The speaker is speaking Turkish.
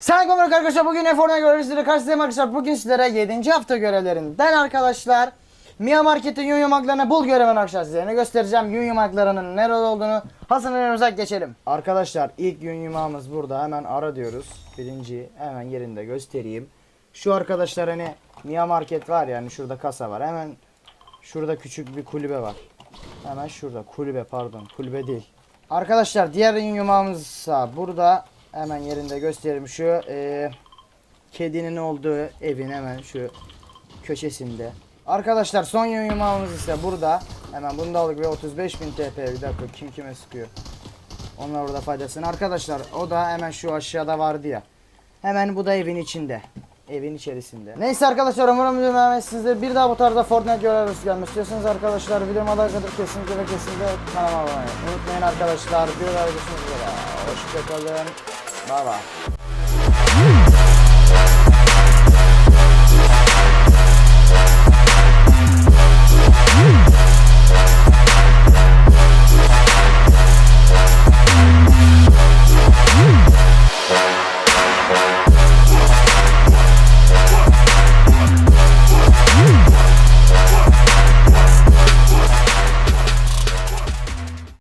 Selamünaleyküm arkadaşlar. Bugün Eforma görevlisiyle karşınızdayım arkadaşlar. Bugün sizlere 7. hafta görevlerinden arkadaşlar Mia Market'in yun yumaklarına bul görevini arkadaşlar sizlere göstereceğim. Yun yumaklarının nerede olduğunu hazırlanıyorsak geçelim. Arkadaşlar ilk yun yumağımız burada. Hemen ara diyoruz. Birinci hemen yerinde göstereyim. Şu arkadaşlar hani Mia Market var yani şurada kasa var. Hemen şurada küçük bir kulübe var. Hemen şurada kulübe pardon kulübe değil. Arkadaşlar diğer yün yumağımızsa burada hemen yerinde göstereyim şu eee, kedinin olduğu evin hemen şu köşesinde. Arkadaşlar son yumağımız ise burada. Hemen bunu da aldık ve 35.000 TP bir dakika kim kime sıkıyor. Onlar orada faydasını. Arkadaşlar o da hemen şu aşağıda vardı ya. Hemen bu da evin içinde. Evin içerisinde. Neyse arkadaşlar umarım videomu beğenmişsinizdir. Bir daha bu tarzda Fortnite görevlisi gelmek istiyorsanız arkadaşlar videoma like atıp kesinlikle ve kesinlikle kanalıma abone olmayı unutmayın arkadaşlar. Bir daha görüşmek üzere. Hoşçakalın. Bye bye.